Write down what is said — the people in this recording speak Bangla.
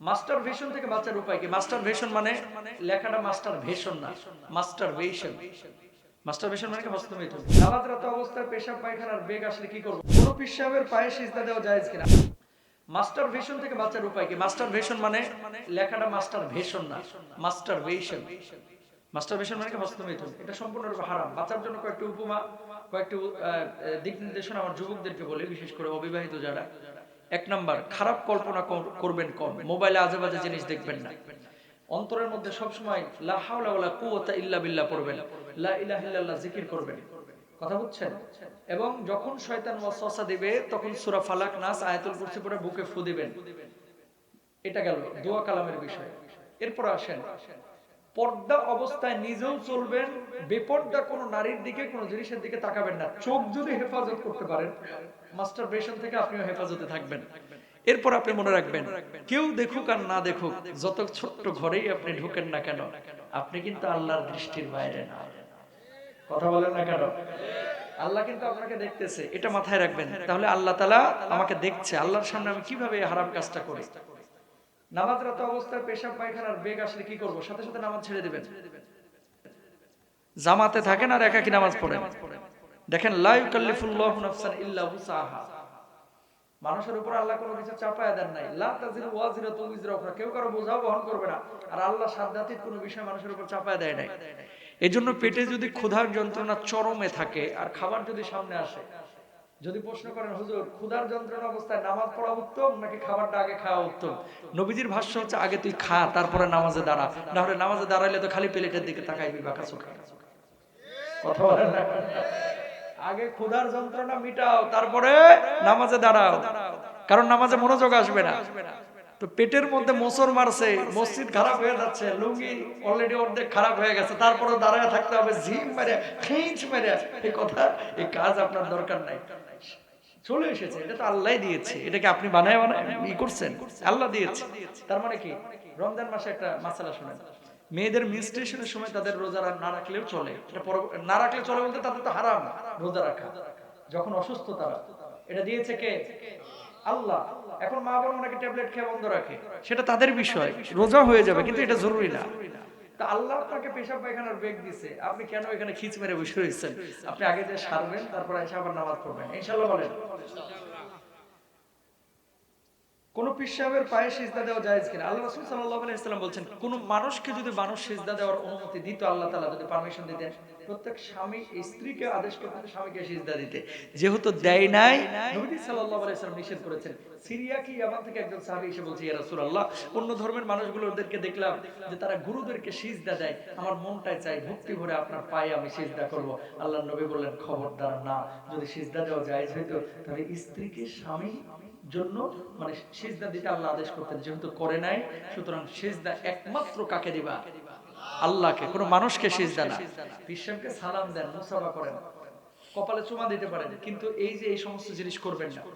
মাস্টার ভেশন থেকে বাঁচার উপায় কি? মাস্টার ভেশন মানে লেখাটা মাস্টার ভেশন না মাস্টার ভেশন মাস্টার ভেশন মানে কি? মিথুন নামাজরত অবস্থায় পেশাব, পায়খানার বেগ আসলে কি করব? কোন পায়ে সিজদা দেওয়া জায়েজ কিনা? মাস্টার ভেশন থেকে বাঁচার উপায় কি? মাস্টার ভেশন মানে লেখাটা মাস্টার ভেশন না মাস্টার ভেশন মাস্টার ভেশন মানে কি? এটা সম্পূর্ণরূপে হারাম। বাঁচার জন্য কয়েকটি উপমা, কয়েকটি দিক নির্দেশনা আমার যুবকদেরকে বলে, বিশেষ করে অবিবাহিত যারা। এক নাম্বার, খারাপ কল্পনা করবেন কম। মোবাইলে আজে বাজে জিনিস দেখবেন না। অন্তরের মধ্যে সবসময় লা হাওলা ওয়ালা কুওয়াতা ইল্লা বিল্লাহ পড়বেন। লা ইলাহা ইল্লাল্লাহ জিকির করবেন। কথা বুঝছেন? এবং যখন শয়তান ওয়াসওয়াসা দিবে, তখন সূরা ফালাক নাস, আয়াতুল কুরসি পড়ে বুকে ফু দিবেন। এটা গেল দোয়া কালামের বিষয়। এরপর আসেন পর্দা অবস্থায় নিজেও চলবেন, বেপর্দা কোনো নারীর দিকে, কোনো জিনিসের দিকে তাকাবেন না। চোখ যদি হেফাজত করতে পারেন মাস্টার বেশন থেকে আপনিও হেফাজতে থাকবেন। এরপর আপনি মনে রাখবেন, কেউ দেখুক আর না দেখুক, যত ছোট্ট ঘরেই আপনি ঢুকেন না কেন, আপনি কিন্তু আল্লাহর দৃষ্টির বাইরে না। কথা বলেন না কেন? আল্লাহ কিন্তু আপনাকে দেখতেছে, এটা মাথায় রাখবেন। তাহলে আল্লাহ তালা আমাকে দেখছে, আল্লাহর সামনে আমি কীভাবে হারাম কাজটা করি? নামাজরত অবস্থায় পেশাব, পায়খানার বেগ আসলে কি করব? সাথে সাথে নামাজ ছেড়ে দিবেন। জামাতে থাকেন আর একাকি নামাজ পড়েন। দেখেন, লা ইউকাল্লিফুল্লাহু নাফসান ইল্লা উসাহা মানুষের উপর আল্লাহ কোনো কিছু চাপায় দেন নাই। লা তাজিরু উযরা উখরা কেউ কারও বোঝাও বহন করবে না। আর আল্লাহ সাধ্যাতীত কোনো বিষয় মানুষের উপর চাপায় দেয় নাই। এই জন্য পেটে যদি ক্ষুধার যন্ত্রণা চরমে থাকে, আর খাবার যদি সামনে আসে যদি প্রশ্ন করেন, হুজুর, ক্ষুধার যন্ত্রণা অবস্থায় নামাজ পড়া উত্তম নাকি খাবারটা আগে খাওয়া উত্তম? নবীজির ভাষ্য হচ্ছে, আগে তুই খা, তারপরে নামাজে দাঁড়া। না হলে নামাজে দাঁড়াইলে তো খালি প্লেটের দিকে তাকাই চোখে। কথা বলেন আগে ক্ষুধার যন্ত্রণা মিটাও, তারপরে নামাজে দাঁড়াও। কারণ নামাজে মনোযোগ আসবে না। তো পেটের মধ্যে মোসর মারছে, মসজিদ খারাপ হয়ে যাচ্ছে, লুঙ্গি অলরেডি অর্ধেক খারাপ হয়ে গেছে তারপরে দাঁড়ায় থাকতে হবে, ঝিম মেরে, খিঁচ মেরে, এই কথা, এই কাজ আপনার দরকার নাই। চলে এসেছে, এটা তো আল্লাহ দিয়েছে, এটাকে আপনি বানায় বানায় ই করছেন, আল্লাহ দিয়েছে। তার মানে কি? রমজান মাসে একটা মাসালা মেয়েদের মিনস্ট্রেশনের সময় তাদের রোজা না রাখলেও চলে, এটা না রাখলে চলে বলতে তাদের তো হারাম, রোজা রাখা। যখন অসুস্থ তারা, এটা দিয়েছে কে? আল্লাহ। এখন মা বাবা মনে ট্যাবলেট খেয়ে বন্ধ রাখে। সেটা তাদের বিষয়। রোজা হয়ে যাবে কিন্তু এটা জরুরি না। তা আল্লাহ আপনাকে পেশাব পায়খানার বেগ দিছে। আপনি কেন এখানে খিচ মেরে বসে রয়েছেন? আপনি আগে যে সারবেন তারপর এসে আবার নামাজ পড়বেন। ইনশাল্লাহ বলেন। কোন পিসাবের পায়ে সিজদা দেওয়া জায়েজ কিনা? আল্লাহ রাসূল সাল্লাম বলছেন, কোন মানুষকে যদি মানুষ সিজদা দেওয়ার অনুমতি দিত, আল্লাহ তাআলা যদি পারমিশন দিতেন। প্রত্যেক স্বামী স্ত্রীকে আদেশ করতেন স্বামীকে সিজদা দিতে। যেহেতু দেয় নাই নবী নিষেধ করেছেন। সিরিয়া কি ইয়ামান থেকে একজন এসে বলছে, ইয়া অন্য ধর্মের দেখলাম যে তারা গুরুদেরকে সিজদা দেয়। আমার মনটাই চাই ভক্তি ভরে আপনার পায়ে আমি সিজদা করব। আল্লাহ নবী বললেন, খবরদার না, যদি সিজদা দেওয়া হইতো, তাহলে স্ত্রীকে স্বামী জন্য মানে সেজদা দিতে আল্লাহ আদেশ করতেন, যেহেতু করে নাই, সুতরাং সেজদা একমাত্র কাকে দিবা? আল্লাহকে, কোন মানুষকে সেজদা না। বিশ্বকে সালাম দেন, মুসাফা করেন, কপালে চুমা দিতে পারেন, কিন্তু এই যে এই সমস্ত জিনিস করবেন না।